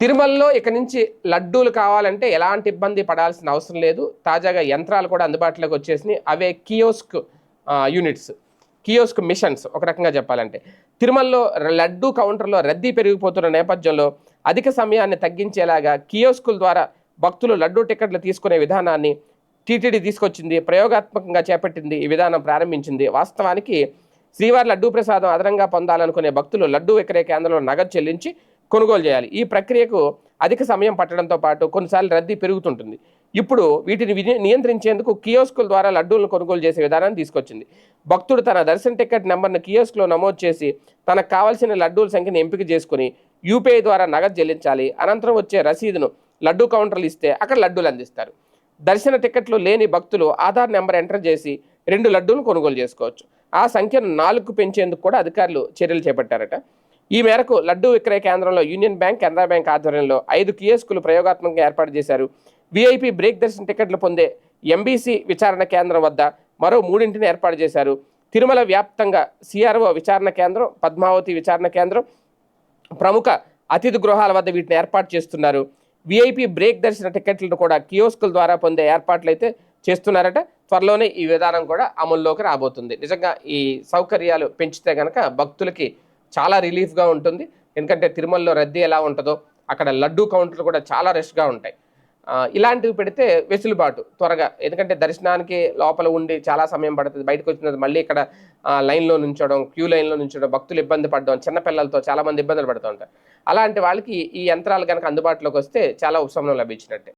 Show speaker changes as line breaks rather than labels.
తిరుమలలో ఇక నుంచి లడ్డూలు కావాలంటే ఎలాంటి ఇబ్బంది పడాల్సిన అవసరం లేదు. తాజాగా యంత్రాలు కూడా అందుబాటులోకి వచ్చేసినాయి. అవే కియోస్క్ యూనిట్స్ కియోస్క్ మిషన్స్ ఒక రకంగా చెప్పాలంటే. తిరుమలలో లడ్డూ కౌంటర్లో రద్దీ పెరిగిపోతున్న నేపథ్యంలో అధిక సమయాన్ని తగ్గించేలాగా కియోస్కుల ద్వారా భక్తులు లడ్డూ టికెట్లు తీసుకునే విధానాన్ని టీటీడీ తీసుకొచ్చింది. ప్రయోగాత్మకంగా చేపట్టింది. ఈ విధానం ప్రారంభించింది. వాస్తవానికి శ్రీవారి లడ్డూ ప్రసాదం అదనంగా పొందాలనుకునే భక్తులు లడ్డూ విక్రయ కేంద్రంలో నగదు చెల్లించి కొనుగోలు చేయాలి. ఈ ప్రక్రియకు అధిక సమయం పట్టడంతో పాటు కొన్నిసార్లు రద్దీ పెరుగుతుంటుంది. ఇప్పుడు వీటిని నియంత్రించేందుకు కియోస్కుల ద్వారా లడ్డూలను కొనుగోలు చేసే విధానాన్ని తీసుకొచ్చింది. భక్తుడు తన దర్శన టికెట్ నెంబర్ను కియోస్క్లో నమోదు చేసి తనకు కావాల్సిన లడ్డూల సంఖ్యను ఎంపిక చేసుకుని యూపీఐ ద్వారా నగదు చెల్లించాలి. అనంతరం వచ్చే రసీదును లడ్డూ కౌంటర్లు ఇస్తే అక్కడ లడ్డూలు అందిస్తారు. దర్శన టికెట్లు లేని భక్తులు ఆధార్ నెంబర్ ఎంటర్ చేసి రెండు లడ్డూలు కొనుగోలు చేసుకోవచ్చు. ఆ సంఖ్యను నాలుగుకు పెంచేందుకు కూడా అధికారులు చర్యలు చేపట్టారట. ఈ మేరకు లడ్డూ విక్రయ కేంద్రంలో యూనియన్ బ్యాంక్ కెనరా బ్యాంక్ ఆధ్వర్యంలో ఐదు కియోస్కులు ప్రయోగాత్మకంగా ఏర్పాటు చేశారు. వీఐపీ బ్రేక్ దర్శన టికెట్లు పొందే ఎంబీసీ విచారణ కేంద్రం వద్ద మరో మూడింటిని ఏర్పాటు చేశారు. తిరుమల వ్యాప్తంగా సిఆర్ఓ విచారణ కేంద్రం పద్మావతి విచారణ కేంద్రం ప్రముఖ అతిథి గృహాల వద్ద వీటిని ఏర్పాటు చేస్తున్నారు. వీఐపీ బ్రేక్ దర్శన టికెట్లను కూడా కియోస్కుల ద్వారా పొందే ఏర్పాట్లు అయితే చేస్తున్నారట. త్వరలోనే ఈ విధానం కూడా అమల్లోకి రాబోతుంది. నిజంగా ఈ సౌకర్యాలు పెంచితే కనుక భక్తులకి చాలా రిలీఫ్గా ఉంటుంది. ఎందుకంటే తిరుమలలో రద్దీ ఎలా ఉంటుందో అక్కడ లడ్డు కౌంటర్లు కూడా చాలా రష్గా ఉంటాయి. ఇలాంటివి పెడితే వెసులుబాటు త్వరగా. ఎందుకంటే దర్శనానికి లోపల ఉండి చాలా సమయం పడుతుంది. బయటకు వచ్చినది మళ్ళీ ఇక్కడ లైన్లో నుంచోవడం క్యూ లైన్లో నుంచోవడం భక్తులు ఇబ్బంది పడడం చిన్నపిల్లలతో చాలామంది ఇబ్బందులు పడుతూ ఉంటారు. అలాంటి వాళ్ళకి ఈ యంత్రాలు కనుక అందుబాటులోకి వస్తే చాలా ఉపశమనం లభించినట్టే.